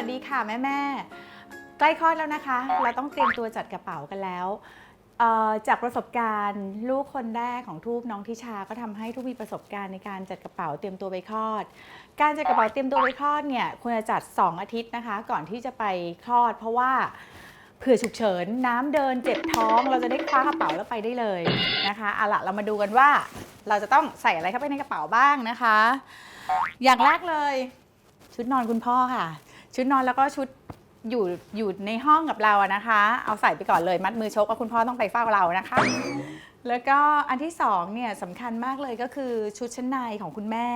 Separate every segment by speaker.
Speaker 1: สดีค่ะแม่แม่ใกล้คลอดแล้วนะคะ เราต้องเตรียมตัวจัดกระเป๋ากันแล้ว จากประสบการณ์ ลูกคนแรกของทูบน้องทิชาก็ทำให้ทูบมีประสบการณ์ในการจัดกระเป๋าเตรียมตัวไปคลอด การจัดกระเป๋าเตรียมตัวไปคลอดเนี่ยควรจะจัด 2 อาทิตย์นะคะ ก่อนที่จะไปคลอด เพราะว่าเผื่อฉุกเฉินน้ำเดินเจ็บท้องเราจะได้คว้ากระเป๋าแล้วไปได้เลยนะคะเอาละเรามาดูกันว่า เราจะต้องใส่อะไรเข้าไปในกระเป๋าบ้างนะคะ อย่างแรกเลย ชุดนอนคุณพ่อค่ะ ชุดนอนแล้วก็ชุดอยู่อยู่ในห้องกับเราอะนะคะ เอาใส่ไปก่อนเลยมัดมือชกว่าคุณพ่อต้องไปเฝ้าเรานะคะ แล้วก็อันที่สองเนี่ยสำคัญมากเลยก็คือชุดชั้นในของคุณแม่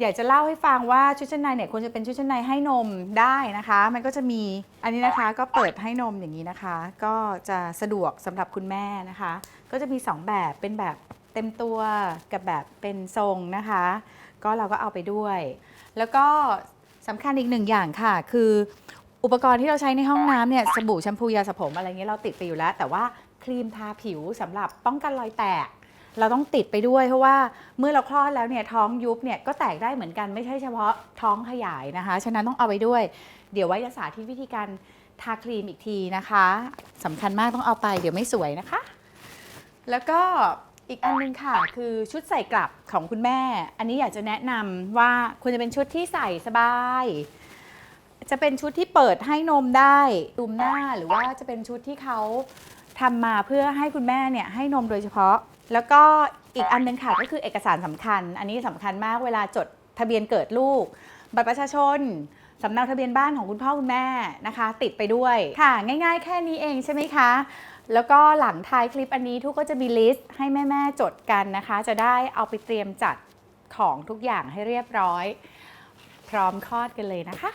Speaker 1: อยากจะเล่าให้ฟังว่าชุดชั้นในเนี่ยควรจะเป็นชุดชั้นในให้นมได้นะคะ มันก็จะมีอันนี้นะคะก็เปิดให้นมอย่างนี้นะคะ ก็จะสะดวกสำหรับคุณแม่นะคะ ก็จะมีสองแบบเป็นแบบเต็มตัวกับแบบเป็นทรงนะคะ ก็เราก็เอาไปด้วย แล้วก็ สำคัญอีกหนึ่งอย่างค่ะ คืออุปกรณ์ที่เราใช้ในห้องน้ำเนี่ยสบู่แชมพูยาสระผมอะไรเงี้ยเราติดไปอยู่แล้ว แต่ว่าครีมทาผิวสำหรับป้องกันรอยแตก เราต้องติดไปด้วย เพราะว่าเมื่อเราคลอดแล้วเนี่ยท้องยุบเนี่ยก็แตกได้เหมือนกันไม่ใช่เฉพาะท้องขยายนะคะ ฉะนั้นต้องเอาไปด้วย เดี๋ยวไว้จะสาธิตวิธีการทาครีมอีกทีนะคะสำคัญมากต้องเอาไปเดี๋ยวไม่สวยนะคะ แล้วก็ อีกอันนึงค่ะ คือชุดใส่กลับของคุณแม่ อันนี้อยากจะแนะนำว่าควรจะเป็นชุดที่ใส่สบาย จะเป็นชุดที่เปิดให้นมได้ดุมหน้าหรือว่าจะเป็นชุดที่เขาทำมาเพื่อให้คุณแม่เนี่ยให้นมโดยเฉพาะ แล้วก็อีกอันนึงค่ะก็คือเอกสารสำคัญ อันนี้สำคัญมากเวลาจดทะเบียนเกิดลูก บัตรประชาชนสำเนาทะเบียนบ้านของคุณพ่อคุณแม่นะคะ ติดไปด้วยค่ะ ง่าย ๆ แค่นี้เองใช่ไหมคะ แล้วก็หลังท้ายคลิปอันนี้ทุกก็จะมีลิสต์ให้แม่ ๆ จดกันนะคะ จะได้เอาไปเตรียมจัดของทุกอย่างให้เรียบร้อย พร้อมคลอดกันเลยนะคะ